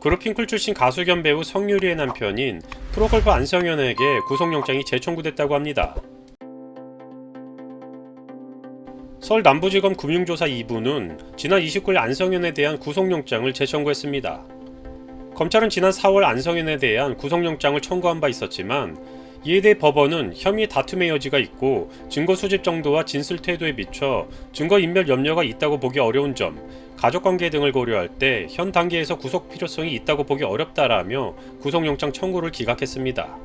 그룹 핑클 출신 가수 겸 배우 성유리의 남편인 프로골퍼 안성현에게 구속영장이 재청구됐다고 합니다. 서울 남부지검 금융조사 2부는 지난 29일 안성현에 대한 구속영장을 재청구했습니다. 검찰은 지난 4월 안성현에 대한 구속영장을 청구한 바 있었지만 이에 대해 법원은 혐의 다툼의 여지가 있고 증거 수집 정도와 진술 태도에 비춰 증거 인멸 염려가 있다고 보기 어려운 점, 가족 관계 등을 고려할 때 현 단계에서 구속 필요성이 있다고 보기 어렵다라며 구속영장 청구를 기각했습니다.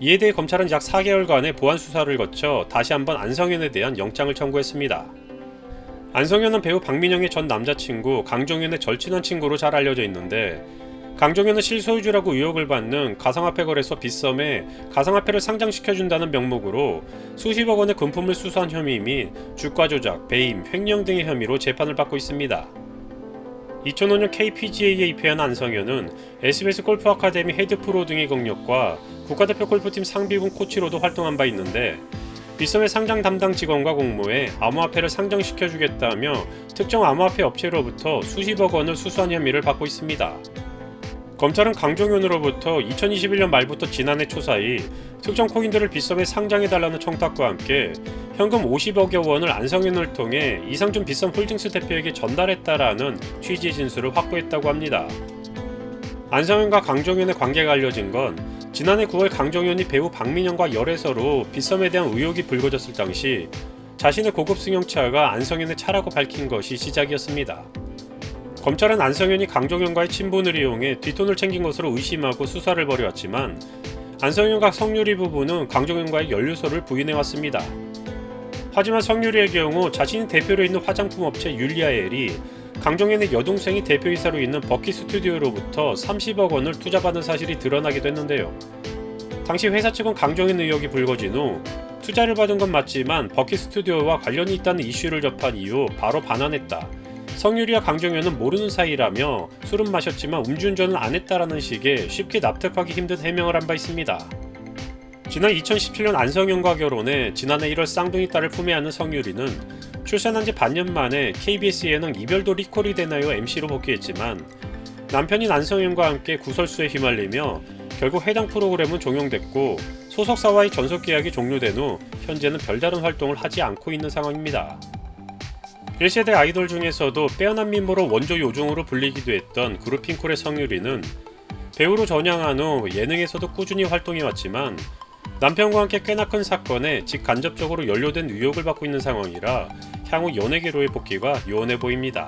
이에 대해 검찰은 약 4개월간의 보안 수사를 거쳐 다시 한번 안성현에 대한 영장을 청구했습니다. 안성현은 배우 박민영의 전 남자친구 강종현의 절친한 친구로 잘 알려져 있는데 강종현은 실소유주라고 의혹을 받는 가상화폐 거래소 빗썸에 가상화폐를 상장시켜준다는 명목으로 수십억 원의 금품을 수수한 혐의 및 주가 조작, 배임, 횡령 등의 혐의로 재판을 받고 있습니다. 2005년 KPGA에 입회한 안성현은 SBS 골프 아카데미 헤드 프로 등의 경력과 국가대표 골프팀 상비군 코치로도 활동한 바 있는데 빗썸의 상장 담당 직원과 공모해 암호화폐를 상장시켜주겠다며 특정 암호화폐 업체로부터 수십억 원을 수수한 혐의를 받고 있습니다. 검찰은 강종현으로부터 2021년 말부터 지난해 초 사이 특정 코인들을 빗썸에 상장해달라는 청탁과 함께 현금 50억여 원을 안성현을 통해 이상준 빗썸 홀딩스 대표에게 전달했다라는 취지의 진술을 확보했다고 합니다. 안성현과 강종현의 관계가 알려진 건 지난해 9월 강종현이 배우 박민영과 열애서로 빗썸에 대한 의혹이 불거졌을 당시 자신의 고급 승용차가 안성현의 차라고 밝힌 것이 시작이었습니다. 검찰은 안성현이 강종현과의 친분을 이용해 뒷돈을 챙긴 것으로 의심하고 수사를 벌여왔지만 안성현과 성유리 부부는 강종현과의 연루설을 부인해왔습니다. 하지만 성유리의 경우 자신이 대표로 있는 화장품 업체 율리아엘이 강종현의 여동생이 대표이사로 있는 버키 스튜디오로부터 30억 원을 투자받은 사실이 드러나기도 했는데요. 당시 회사 측은 강종현 의혹이 불거진 후 투자를 받은 건 맞지만 버키 스튜디오와 관련이 있다는 이슈를 접한 이후 바로 반환했다. 성유리와 강종현은 모르는 사이라며 술은 마셨지만 음주운전은 안 했다라는 식의 쉽게 납득하기 힘든 해명을 한 바 있습니다. 지난 2017년 안성현과 결혼해 지난해 1월 쌍둥이 딸을 품에 안는 성유리는 출산한 지 반년 만에 KBS 예능 이별도 리콜이 되나요 MC로 복귀했지만 남편인 안성현과 함께 구설수에 휘말리며 결국 해당 프로그램은 종영됐고 소속사와의 전속 계약이 종료된 후 현재는 별다른 활동을 하지 않고 있는 상황입니다. 1세대 아이돌 중에서도 빼어난 미모로 원조 요종으로 불리기도 했던 그룹 핑콜의 성유리는 배우로 전향한 후 예능에서도 꾸준히 활동해왔지만 남편과 함께 꽤나 큰 사건에 직간접적으로 연루된 의혹을 받고 있는 상황이라 향후 연예계로의 복귀가 요원해 보입니다.